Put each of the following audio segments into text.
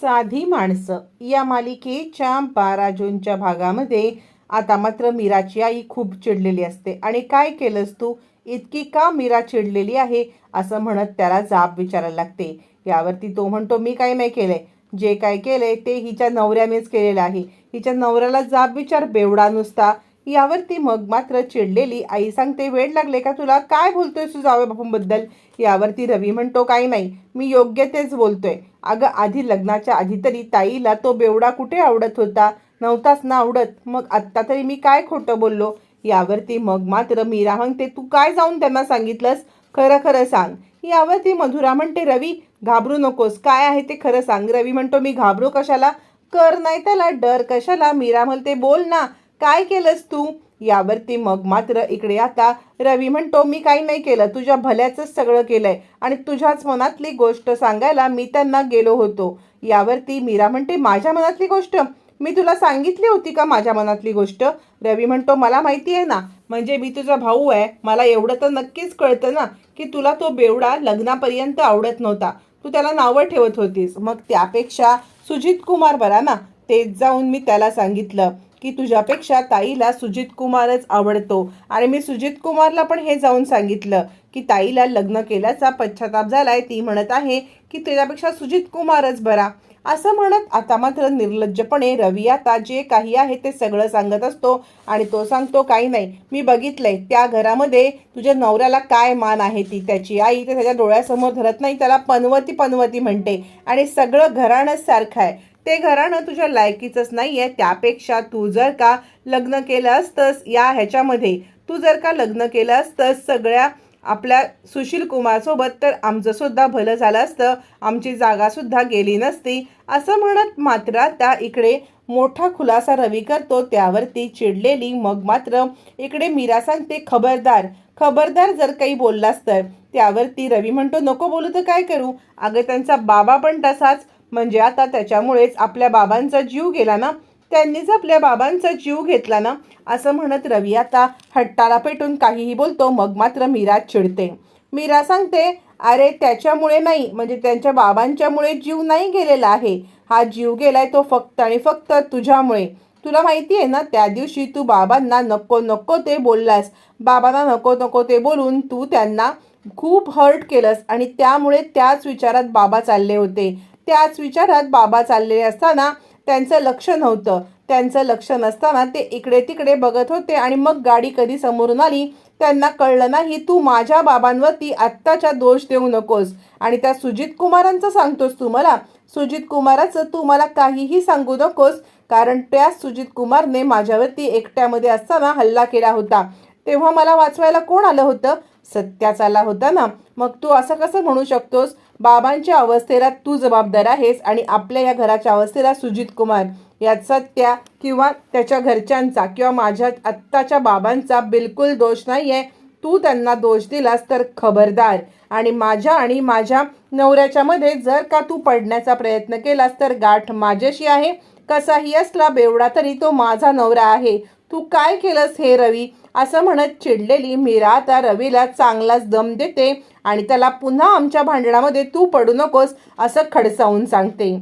साधी माणसं. या मालिकेच्या बारा जूनच्या भागामध्ये आता मात्र मीराची आई खूप चिडलेली असते. आणि काय केलंस तू? इतकी का मीरा चिडलेली आहे? असं म्हणत त्याला जाब विचारायला लागते. यावरती तो म्हणतो मी काही नाही केलंय. जे काय केलंय ते हिच्या नवऱ्यानेच केलेलं आहे. हिच्या नवऱ्याला जाब विचार बेवडा नुसता. यावरती मग मात्र चिडलेली आई सांगते वेळ लागले का तुला? काय बोलतोय सुजावे बापूंबद्दल? यावरती रवी म्हणतो काही नाही मी योग्य तेच बोलतोय. अगं आधी लग्नाच्या आधी तरी ताईला तो बेवडा कुठे आवडत होता? नव्हताच ना आवडत. मग आत्ता तरी मी काय खोटं बोललो? यावरती मग मात्र मीरा म्हणते तू काय जाऊन त्यांना सांगितलंस? खरं खरं सांग. यावरती मधुरा म्हणते रवी घाबरू नकोस. काय आहे ते खरं सांग. रवी म्हणतो मी घाबरू कशाला? कर नाही त्याला डर कशाला? मीरा म्हणते बोल ना. काय केलंस तू? यावरती मग मात्र इकडे आता रवी म्हणतो मी काही नाही केलं. तुझ्या भल्याचंच सगळं केलंय आणि तुझ्याच मनातली गोष्ट सांगायला मी त्यांना गेलो होतो. यावरती मीरा म्हणते माझ्या मनातली गोष्ट? मी तुला सांगितली होती का माझ्या मनातली गोष्ट? रवी म्हणतो मला माहिती आहे ना. म्हणजे मी तुझा भाऊ आहे. मला एवढं तर नक्कीच कळतं ना की तुला तो बेवडा लग्नापर्यंत आवडत नव्हता. तू त्याला नावं ठेवत होतीस. मग त्यापेक्षा सुजित कुमार बरा ना. तेच जाऊन मी त्याला सांगितलं. की तुझ्यापेक्षा ताईला सुजित कुमारच आवडतो. आणि मी सुजित कुमारला पण हे जाऊन सांगितलं की ताईला लग्न केल्याचा पश्चाताप झालाय ती म्हणत आहे की त्याच्यापेक्षा सुजित कुमारच बरा. असं म्हणत आता मात्र निर्लज्जपणे रवी आता जे काही आहे ते सगळं सांगत असतो आणि तो सांगतो काही नाही मी बघितलंय त्या घरामध्ये तुझ्या नवऱ्याला काय मान आहे ती? त्याची आई ते त्याच्या डोळ्यासमोर धरत नाही त्याला पनवती पनवती म्हणते आणि सगळं घराणंच सारखं आहे. ते घराणं तुझ्या लायकीचंच नाही आहे त्यापेक्षा तू जर का लग्न केलं असतंस या ह्याच्यामध्ये तू जर का लग्न केलं असतंस सगळ्या आपल्या सुशील कुमारसोबत तर आमचंसुद्धा भलं झालं असतं. आमची जागासुद्धा गेली नसती. असं म्हणत मात्र आता इकडे मोठा खुलासा रवी करतो. त्यावरती चिडलेली मग मात्र इकडे मीरा सांगते खबरदार खबरदार जर काही बोललास तर. त्यावरती रवी म्हणतो नको बोलू तर काय करू? अगं त्यांचा बाबा पण तसाच म्हणजे आता त्याच्यामुळेच आपल्या बाबांचा जीव गेला ना त्यांनीच आपल्या बाबांचा जीव घेतला ना असं म्हणत रवी आता हट्टाला पेटून काहीही बोलतो मग मात्र मीरा चिडते. मीरा सांगते अरे त्याच्यामुळे नाही म्हणजे त्यांच्या बाबांच्यामुळे जीव नाही गेलेला आहे. हा जीव गेलाय तो फक्त आणि फक्त तुझ्यामुळे. तुला माहिती आहे ना त्या दिवशी तू बाबांना नको नको ते बोललास. बाबांना नको नको ते बोलून तू त्यांना खूप हर्ट केलंस आणि त्यामुळे त्याच विचारात बाबा चालले होते. त्याच विचारात बाबा चाललेले असताना त्यांचं लक्ष नव्हतं. त्यांचं लक्ष नसताना ते इकडे तिकडे बघत होते आणि मग गाडी कधी समोरून आली त्यांना कळलं नाही तू माझ्या बाबांवरती आत्ताच्या दोष देऊ नकोस. आणि त्या सुजित कुमारांचं सांगतोस तू मला? सुजित कुमाराचं तू मला काहीही सांगू नकोस कारण त्या सुजित कुमारने माझ्यावरती एकट्यामध्ये असताना हल्ला केला होता. तेव्हा मला वाचवायला कोण आलं होतं? सत्याच आला होता ना. मग तू असं कसं म्हणू शकतोस? बाबांच्या अवस्थेला तू जबाबदार आहेस आणि आपल्या या घराच्या अवस्थेला सुजित कुमार याचा सत्या किंवा त्याच्या घरच्यांचा किंवा माझ्या आत्ताच्या बाबांचा बिलकुल दोष नाही आहे तू त्यांना दोष दिलास तर खबरदार. आणि माझ्या आणि माझ्या नवऱ्याच्यामध्ये जर का तू पडण्याचा प्रयत्न केलास तर गाठ माझ्याशी आहे. कसाही असला बेवडा तरी तो माझा नवरा आहे. तू काय केलंस हे रवी? असं म्हणत चिडलेली मीरा आता रवीला चांगलाच दम देते आणि त्याला पुन्हा आमच्या भांडणामध्ये तू पडू नकोस असं खडसावून सांगते.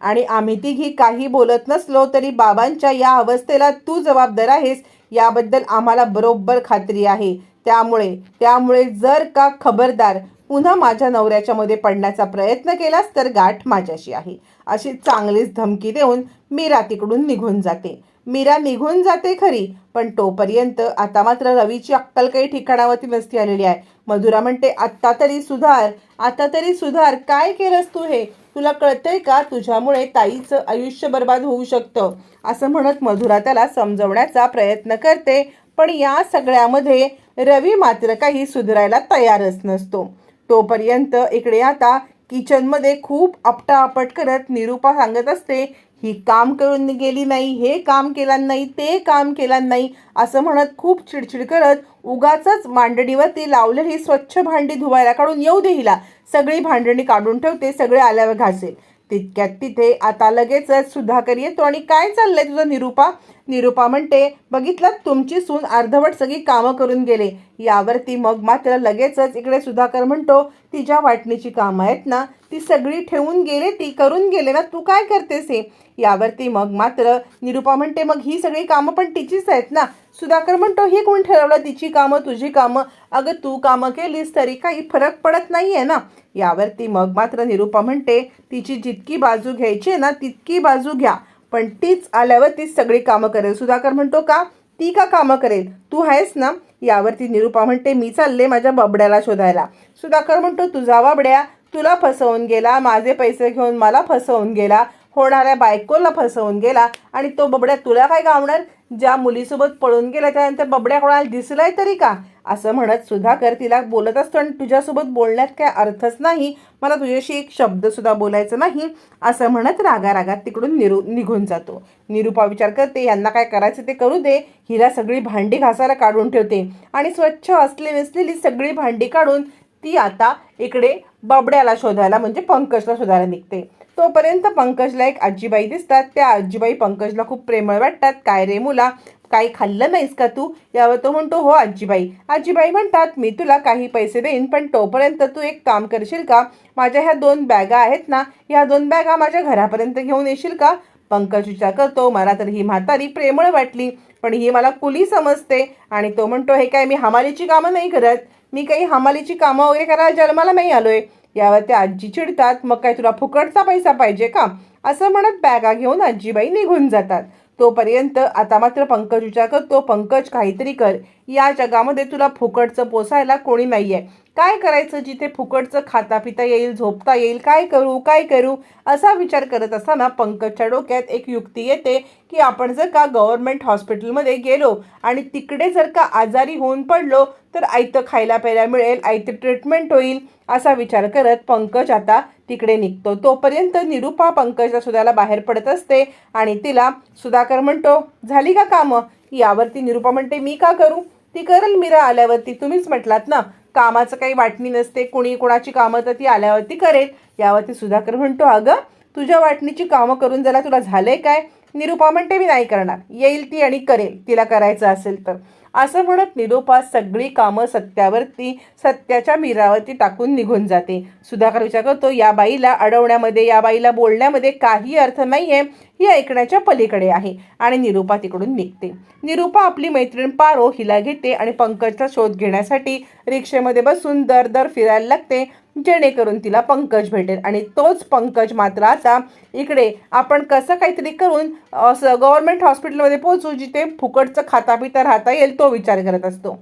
आणि आम्ही तिघी काही बोलत नसलो तरी बाबांच्या या अवस्थेला तू जबाबदार आहेस याबद्दल आम्हाला बरोबर खात्री आहे. त्यामुळे त्यामुळे जर का खबरदार पुन्हा माझ्या नवऱ्याच्या मध्ये पडण्याचा प्रयत्न केलास तर गाठ माझ्याशी आहे अशी चांगलीच धमकी देऊन मीरा तिकडून निघून जाते. मीरा निघून जाते खरी पण तोपर्यंत आता मात्र रवीची अक्कल काही ठिकाणावरती नसती आलेली आहे. मधुरा म्हणते आत्ता तरी सुधार आता तरी सुधार काय केलंस तू हे? तुला कळतंय का तुझ्यामुळे ताईचं आयुष्य बर्बाद होऊ शकतं? असं म्हणत मधुरा त्याला समजवण्याचा प्रयत्न करते पण या सगळ्यामध्ये रवी मात्र काही सुधारायला तयारच नसतो. तोपर्यंत इकडे आता किचनमध्ये खूप आपटाआपट करत निरूपा सांगत असते ही काम करून गेली नाही हे काम केलं नाही ते काम केलं नाही असं म्हणत खूप चिडचिड करत उगाच मांडणीवरती लावलेली स्वच्छ भांडी धुवायला काढून येऊ दे हिला. सगळी भांडणी काढून ठेवते सगळे आल्यावर घासेल. तितक्यात तिथे आता लगेचच सुधाकर येतो. आणि काय चाललंय तुझं निरूपा? निरुपा म्हणते बघितलं तुमची सून अर्धवट सगळी कामं करून गेले. यावरती मग मात्र लगेचच इकडे सुधाकर म्हणतो तिच्या वाटणीची कामं आहेत ना ती सगळी ठेवून गेले ती करून गेले ना तू काय करतेस हे? यावरती मग मात्र निरुपा म्हणते मग ही सगळी कामं पण तिचीच आहेत ना सुधाकर म्हणतो हे कोण ठरवलं? तिची कामं तुझी कामं. अगं तू कामं केलीस तरी काही फरक पडत नाही आहे ना. यावरती मग मात्र निरुपा म्हणते तिची जितकी बाजू घ्यायची आहे ना तितकी बाजू घ्या. पण तीच आल्यावर तीच सगळी कामं करेल. सुधाकर म्हणतो का? ती का कामं करेल? तू आहेस ना? यावरती निरुपा म्हणते मी चालले माझ्या बबड्याला शोधायला. सुधाकर म्हणतो तुझा बाबड्या तुला फसवून गेला माझे पैसे घेऊन मला फसवून गेला. होणाऱ्या बायकोला फसवून गेला आणि तो बबड्या तुला काय गावणार? ज्या मुलीसोबत पळून गेला त्यानंतर बबड्या कोणाला दिसलाय तरी का? असं म्हणत सुधाकर तिला बोलत असतो आणि तुझ्यासोबत बोलण्यात काय अर्थच नाही. मला तुझ्याशी एक शब्दसुद्धा बोलायचं नाही. असं म्हणत रागा रागात तिकडून निरू निघून जातो. निरुपा विचार करते यांना काय करायचं ते करू दे. हिला सगळी भांडी घासायला काढून ठेवते आणि स्वच्छ असली नसलेली सगळी भांडी काढून ती आता इकडे बबड्याला शोधायला म्हणजे पंकजला शोधायला निघते. तोपर्यंत पंकजला एक आजीबाई दिसतात. त्या आजीबाई पंकजला खूप प्रेमळ वाटतात. काय रे मुला काही खाल्लं नाहीस का तू? यावर तो म्हणतो हो आजीबाई. आजीबाई म्हणतात मी तुला काही पैसे देईन पण तोपर्यंत तू एक काम करशील का? माझ्या ह्या दोन बॅगा आहेत ना ह्या दोन बॅगा माझ्या घरापर्यंत घेऊन येशील का? पंकज विचार करतो मला तर ही म्हातारी प्रेमळ वाटली पण ही मला कुली समजते. आणि तो म्हणतो हे काय मी हमालीची कामं नाही करत? मी काही हमालीची कामं वगैरे करायला जन्माला नाही आलोय. यावर त्या आजी चिडतात मग काय तुला फुकटचा पैसा पाहिजे का? असं म्हणत बॅगा घेऊन आजीबाई निघून जातात. तोपर्यंत आता मात्र पंकज विचार करतो पंकज काहीतरी कर. या जगामध्ये तुला फुकटचं पोसायला कोणी नाही आहे काय करायचं जिथे फुकटचं खाता पिता येईल झोपता येईल काय करू काय करू असा विचार करत असताना पंकजच्या डोक्यात एक युक्ती येते की आपण जर का गव्हर्नमेंट हॉस्पिटलमध्ये गेलो आणि तिकडे जर का आजारी होऊन पडलो तर आयतं खायला प्यायला मिळेल आयतं ट्रीटमेंट होईल असा विचार करत पंकज आता तिकडे निघतो. तोपर्यंत निरुपा पंकजला शोधायला बाहेर पडत असते आणि तिला सुधाकर म्हणतो झाली का कामं? यावरती निरुपा म्हणते मी का करू? ती करेल मीरा आल्यावरती. तुम्हीच म्हटलात ना कामाचं काही वाटणी नसते कुणी कोणाची कामं तर ती आल्यावरती करेल. यावरती सुधाकर म्हणतो अगं तुझ्या वाटणीची कामं करून जरा तुला झालंय काय? निरुपा म्हणते मी नाही करणार. येईल ती आणि करेल. तिला करायचं असेल तर. असं म्हणत निरुपा सगळी कामं सत्यावरती सत्याच्या मीरावरती टाकून निघून जाते. सुधाकर विचार करतो या बाईला अडवण्यामध्ये या बाईला बोलण्यामध्ये काही अर्थ नाही आहे ही ऐकण्याच्या पलीकडे आहे आणि निरुपा तिकडून निघते. निरुपा आपली मैत्रीण पारो हिला घेते आणि पंकजचा शोध घेण्यासाठी रिक्षेमध्ये बसून दर दर फिरायला लागते. जेणेकरून तिला पंकज भेटेल आणि तोच पंकज मात्र आता इकडे आपण कसं काहीतरी करून असं गव्हर्नमेंट हॉस्पिटलमध्ये पोहोचू जिथे फुकटचं खातापिता राहता येईल तो विचार करत असतो.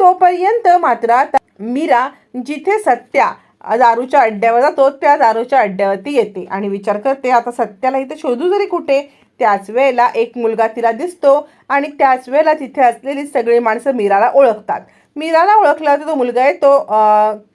तोपर्यंत मात्र आता मीरा जिथे सत्या दारूच्या अड्ड्यावर जातो त्या दारूच्या अड्ड्यावरती येते. आणि विचार करते आता सत्याला इथे शोधू जरी कुठे त्याच वेळेला एक मुलगा तिला दिसतो आणि त्याच वेळेला तिथे असलेली सगळी माणसं मीराला ओळखतात. मीराला ओळखला तर तो मुलगा येतो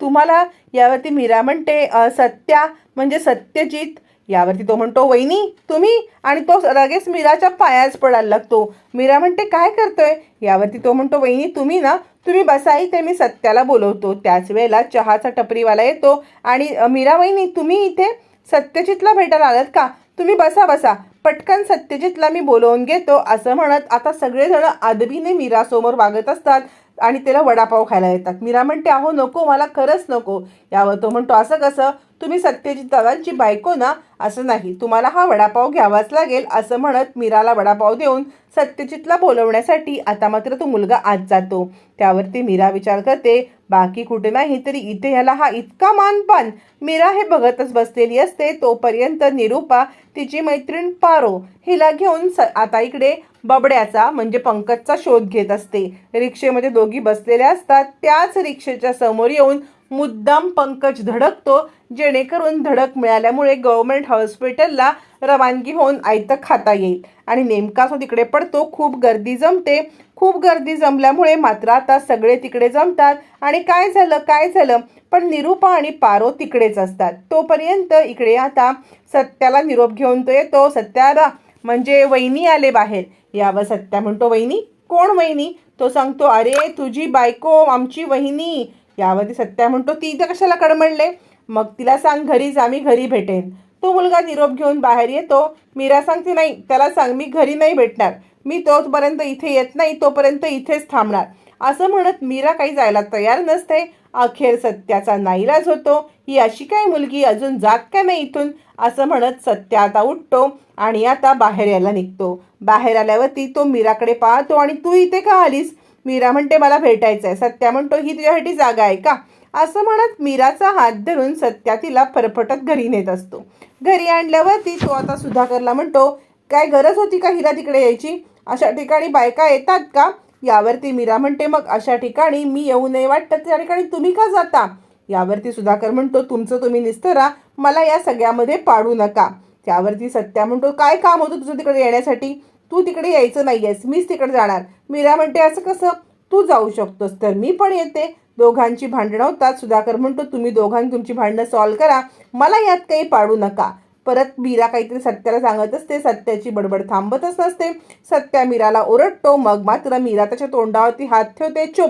तुम्हाला यावरती मीरा म्हणते सत्या म्हणजे सत्यजित यावरती तो म्हणतो वहिनी तुम्ही आणि तो लगेच मीराच्या पायाच पडायला लागतो. मीरा म्हणते काय करतोय? यावरती तो म्हणतो वहिनी तुम्ही ना तुम्ही बसाई ते मी सत्याला बोलवतो. त्याच वेळेला चहाचा टपरीवाला येतो आणि मीरा वहिनी तुम्ही इथे सत्यजितला भेटायला आलात का? तुम्ही बसा बसा. पटकन सत्यजितला मी बोलवून घेतो. असं म्हणत आता सगळेजण आदबीने मीरासमोर वागत असतात आणि त्याला वडापाव खायला येतात मीरा म्हणते अहो नको मला खरंच नको. यावर तो म्हणतो असं कसं? तुम्ही सत्यजित दादांची बायको ना? असं नाही. तुम्हाला हा वडापाव घ्यावाच लागेल असं म्हणत मीराला वडापाव देऊन सत्यजितला बोलवण्यासाठी आता मात्र तो मुलगा आत जातो. त्यावरती मीरा विचार करते बाकी कुठे नाही तरी इथे ह्याला हा इतका मानपान. मीरा हे बघतच बसलेली असते तोपर्यंत निरूपा तिची मैत्रीण पारो हिला घेऊन स आता इकडे बबड्याचा म्हणजे पंकजचा शोध घेत असते. रिक्षेमध्ये दोघी बसलेल्या असतात. त्याच रिक्षेच्या समोर येऊन मुद्दाम पंकज धडकतो जेणेकरून धडक मिळाल्यामुळे गव्हर्मेंट हॉस्पिटलला रवानगी होऊन आयतं खाता येईल. आणि नेमका तो तिकडे पडतो खूप गर्दी जमते. खूप गर्दी जमल्यामुळे मात्र आता सगळे तिकडे जमतात. आणि काय झालं काय झालं? पण निरूपा आणि पारो तिकडेच असतात. तोपर्यंत इकडे आता सत्याला निरोप घेऊन तो येतो. सत्याला म्हणजे वहिनी आले बाहेर. यावर सत्या म्हणतो वहिनी? कोण वहिनी? तो सांगतो अरे तुझी बायको आमची वहिनी. यामध्ये सत्या म्हणतो ती इथं कशाला कडमडले? मग तिला सांग घरी जा मी घरी भेटेन. तो मुलगा निरोप घेऊन बाहेर येतो. मीरा सांगते नाही त्याला सांग मी घरी नाही भेटणार. मी तोपर्यंत इथे येत नाही तोपर्यंत इथेच थांबणार. असं म्हणत मीरा काही जायला तयार नसते. अखेर सत्याचा नाईलाज होतो. ही अशी काय मुलगी? अजून जात का नाही इथून? असं म्हणत सत्य आता उठतो आणि आता बाहेर यायला निघतो. बाहेर आल्यावरती तो मीराकडे पाहतो आणि तू इथे का आलीस? मीरा म्हणते मला भेटायचं आहे सत्या म्हणतो ही तुझ्यासाठी जागा आहे का? असं म्हणत मीराचा हात धरून सत्या तिला फरफटत घरी नेत असतो. घरी आणल्यावरती तो आता सुधाकरला म्हणतो काय गरज होती का हिला तिकडे यायची? अशा ठिकाणी बायका येतात का? यावरती मीरा म्हणते मग अशा ठिकाणी मी येऊ नये वाटतं. त्या ठिकाणी तुम्ही का जाता? यावरती सुधाकर म्हणतो तुमचं तुम्ही निस्तरा मला या सगळ्यामध्ये पाडू नका. त्यावरती सत्या म्हणतो काय काम होतं तुझं तिकडे येण्यासाठी? तू तिकडे यायचं नाही आहेस मीच तिकडे जाणार. मीरा म्हणते असं कसं? तू जाऊ शकतोस तर मी पण येते. दोघांची भांडणं होतात. सुधाकर म्हणतो तुम्ही दोघांनी तुमची भांडणं सॉल्व करा. मला यात काही पाडू नका. परत मीरा काहीतरी सत्याला सांगत असते. सत्याची बडबड थांबतच नसते. सत्या मीराला ओरडतो. मग मात्र मीरा त्याच्या तोंडावरती हात ठेवते. चुप.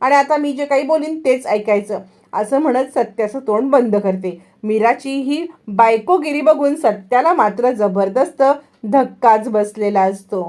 आणि आता मी जे काही बोलीन तेच ऐकायचं. असं म्हणत सत्याचं तोंड बंद करते. मीराची ही बायकोगिरी बघून सत्याला मात्र जबरदस्त धक्काच बसलेला असतो.